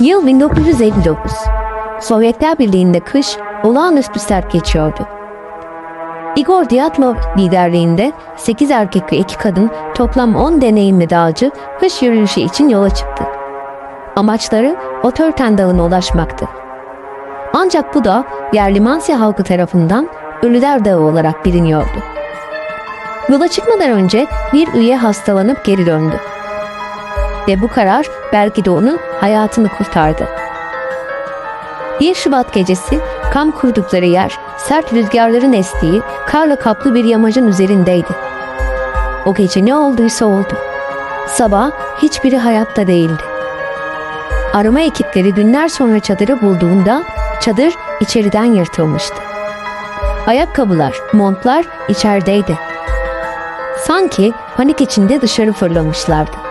Yıl 1959. Sovyetler Birliği'nde kış olağanüstü sert geçiyordu. Igor Dyatlov liderliğinde 8 erkek ve 2 kadın toplam 10 deneyimli dağcı kış yürüyüşü için yola çıktı. Amaçları Otörten Dağı'na ulaşmaktı. Ancak bu da yerli Mansya halkı tarafından Ölüler Dağı olarak biliniyordu. Yola çıkmadan önce bir üye hastalanıp geri döndü. Ve bu karar belki de onun hayatını kurtardı. 1 Şubat gecesi kamp kurdukları yer sert rüzgarların estiği karla kaplı bir yamacın üzerindeydi. O gece ne olduysa oldu. Sabah hiçbiri hayatta değildi. Arama ekipleri günler sonra çadırı bulduğunda çadır içeriden yırtılmıştı. Ayakkabılar, montlar içerideydi. Sanki panik içinde dışarı fırlamışlardı.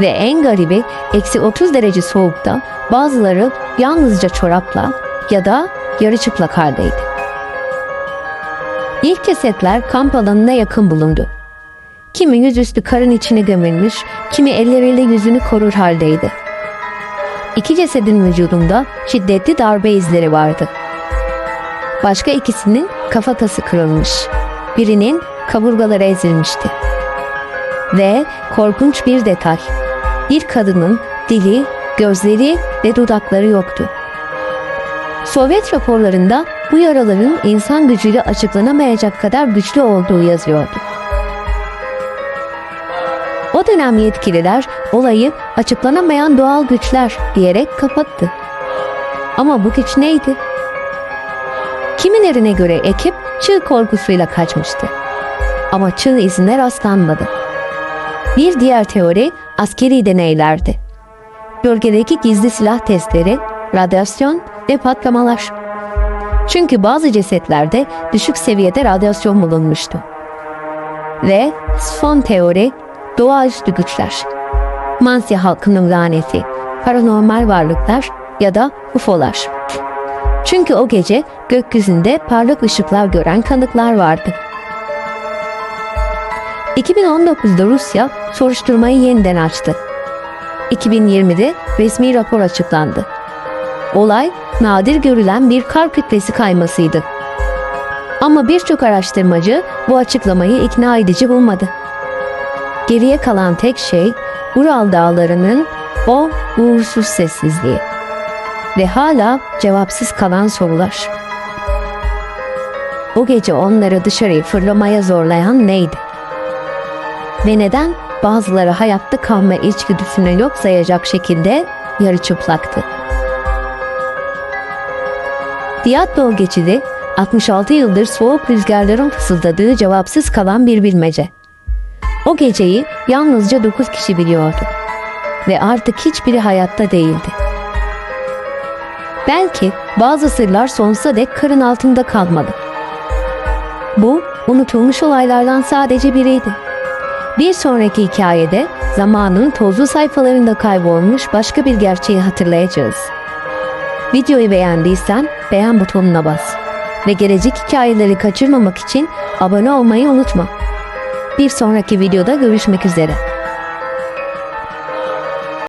Ve en garibi eksi 30 derece soğukta bazıları yalnızca çorapla ya da yarı çıplak haldeydi. İlk cesetler kamp alanına yakın bulundu. Kimi yüzüstü karın içine gömülmüş, kimi elleriyle yüzünü korur haldeydi. İki cesedin vücudunda şiddetli darbe izleri vardı. Başka ikisinin kafatası kırılmış. Birinin kaburgaları ezilmişti. Ve korkunç bir detay. Bir kadının dili, gözleri ve dudakları yoktu. Sovyet raporlarında bu yaraların insan gücüyle açıklanamayacak kadar güçlü olduğu yazıyordu. O dönem yetkililer olayı açıklanamayan doğal güçler diyerek kapattı. Ama bu güç neydi? Kimilerine göre ekip çığ korkusuyla kaçmıştı. Ama çığ izine rastlanmadı. Bir diğer teori askeri deneylerdi. Bölgedeki gizli silah testleri, radyasyon ve patlamalar. Çünkü bazı cesetlerde düşük seviyede radyasyon bulunmuştu. Ve son teori doğaüstü güçler. Mansya halkının laneti, paranormal varlıklar ya da UFO'lar. Çünkü o gece gökyüzünde parlak ışıklar gören kanıklar vardı. 2019'da Rusya soruşturmayı yeniden açtı. 2020'de resmi rapor açıklandı. Olay nadir görülen bir kar kütlesi kaymasıydı. Ama birçok araştırmacı bu açıklamayı ikna edici bulmadı. Geriye kalan tek şey Ural dağlarının o uğursuz sessizliği ve hala cevapsız kalan sorular. O gece onları dışarıya fırlamaya zorlayan neydi? Ve neden bazıları hayatta kalma içgüdüsünü yok sayacak şekilde yarı çıplaktı? Diyatlo geçidi 66 yıldır soğuk rüzgarların fısıldadığı cevapsız kalan bir bilmece. O geceyi yalnızca 9 kişi biliyordu ve artık hiçbiri hayatta değildi. Belki bazı sırlar sonsuza dek karın altında kalmadı. Bu unutulmuş olaylardan sadece biriydi. Bir sonraki hikayede zamanın tozlu sayfalarında kaybolmuş başka bir gerçeği hatırlayacağız. Videoyu beğendiysen beğen butonuna bas ve gelecek hikayeleri kaçırmamak için abone olmayı unutma. Bir sonraki videoda görüşmek üzere.